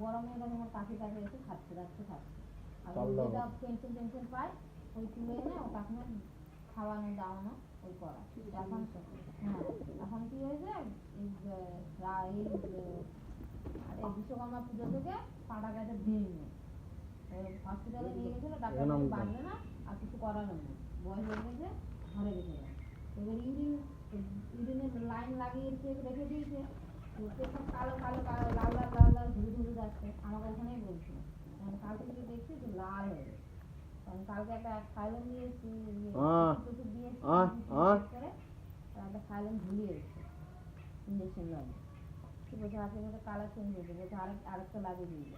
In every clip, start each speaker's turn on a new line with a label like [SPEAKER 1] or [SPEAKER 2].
[SPEAKER 1] বড় মেয়েটা তোমার কাছে কাছে এসে খাচ্ছে খাচ্ছে। আর যেটা পেনশন টেনশন পায় ওই তুলে এনে ও খাওয়ানো দাওয়ানো ওই করা। এখন হ্যাঁ এখন কি হয়েছে এই বিশ্বকর্মা পুজো থেকে পাটা গেছে হসপিটালে নিয়ে গেছিল ডাক্তার? বাঁচবে না আর কিছু করার নেই। বয়স হয়ে গেছে ঘরে গেছে এবার ইউরিন ইউরিনের লাইন লাগিয়ে রেখে দিয়েছে। কালো কালো কালো লাল লাল যাচ্ছে আমাকে ওখানেই বলছে আমি কালকে থেকে দেখছি যে লাল হয়ে গেছে। কারণ কালকে একটা সাইলেন দিয়েছি দিয়েছি
[SPEAKER 2] আহ, আহ।
[SPEAKER 1] করে একটা সাইলেন ঝুলিয়ে এসছে ইঞ্জেকশন লাগিয়ে তো বলছে আপনি মতো কালার চেঞ্জ হয়েছে। বলছে আরেক আরেকটা লাগিয়ে দিয়ে।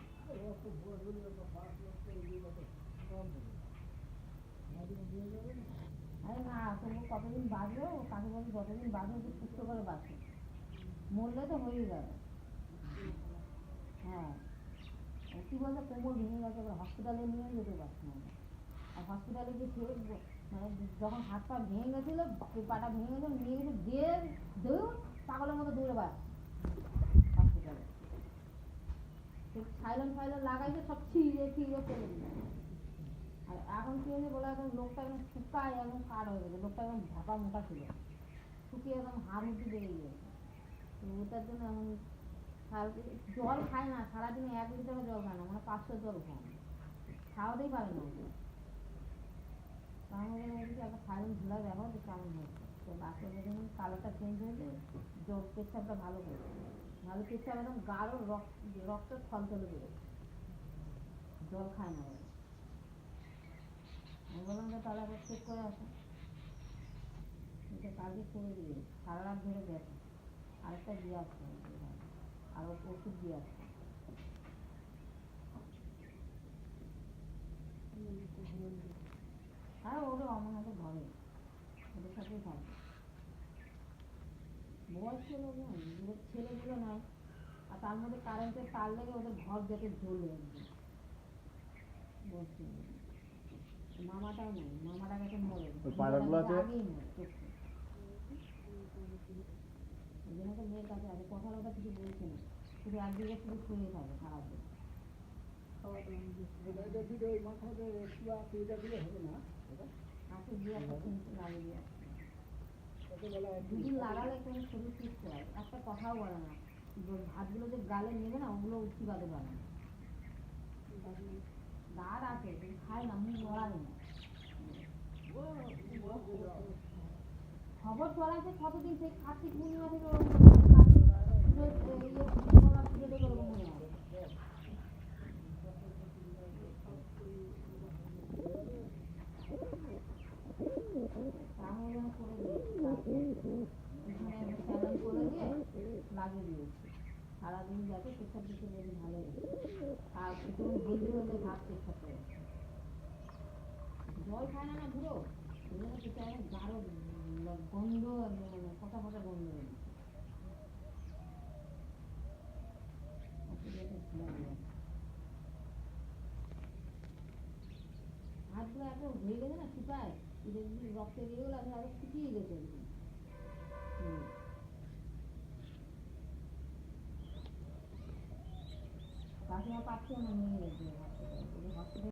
[SPEAKER 1] আরে না তবু কতদিন বাঁচবে কাকে বলি যতদিন বাঁচবে? সুস্থ করে বাঁচবে। মরলে তো হয়েই যাবে। হ্যাঁ। কি বলতো, কোমর ভেঙে গেছে, এবার হসপিটালে নিয়ে যেতে পারছি না। আর হসপিটালে যে সে মানে যখন হাত পা ভেঙে গেছিল পাটা ভেঙে গেছিল নিয়ে গেছে দেড় দৌড় পাগলের মতো দৌড়ে বাড়ছে হসপিটালে সাইলেন্ট ফাইলেন্ট লাগাইছে, সব ছিঁড়ে ছিঁড়ে ফেলে দিল আর এখন কি হয়েছে বলে, এখন লোকটা একদম শুকায় একদম কাঠ হয়ে গেছে? লোকটা একদম ঢাকা মোটা ছিল। শুকিয়ে একদম হাড় হুটি বেড়ে গিয়েছে তো ওটার জন্য সারা- জল খায় না, সারাদিনে এক লিটারও জল খায় না মানে পাঁচশো জল খায় না খাওয়াতেই পারে না কেমন হয়েছে। দেখুন কালারটা চেঞ্জ হয়েছে জল ভালো একদম রক্ত রক্ত বেরোচ্ছে জল খায় না বলে আমি বললাম তাহলে করে আসো। দিয়ে ধরে গেছে আরেকটা দিয়ে আসতে। আর ও- ওষুধ দিয়ে হবে। আর ওরে অমনাতে ঘরে ওদের সাথেই থাকবে বয়স ছেলে ওদের ছেলেগুলো নাই আর তার মধ্যে কারেন্টের তার লেগে ওদের ঘর যেতে জ্বলে। মামাটাও নেই মামাটা গেছে মরে।
[SPEAKER 2] ওই
[SPEAKER 1] আগেই মরে। ওই জন্য তো মেয়ের কাছে আছে কথা কথা কিছু বলছে না না না খবর চলাছে কতদিন সেই কার্তিক পূর্ণিমা থেকে ওরকম কার্তিক পুজো এ, ইয়ে বিশ্বকর্মা পুজো থেকে ওরকম মনে হয় তাহলে যেন করে দিয়েছি এখানে একটা স্যালাইন করে দিয়ে দিয়েছি সারাদিন যাতে পেশাব দিতে যদি ভালো আর একটু হেলদি হলে ভাত পেশাব করে জল খায় না না পেশাব গাঢ় গন্ধ গন্ধ গেছে রক্তে গেলো আরও শুকিয়ে গেছে হুম। কাকিমা পাচ্ছেও না নিয়ে হসপিটালে হসপিটালে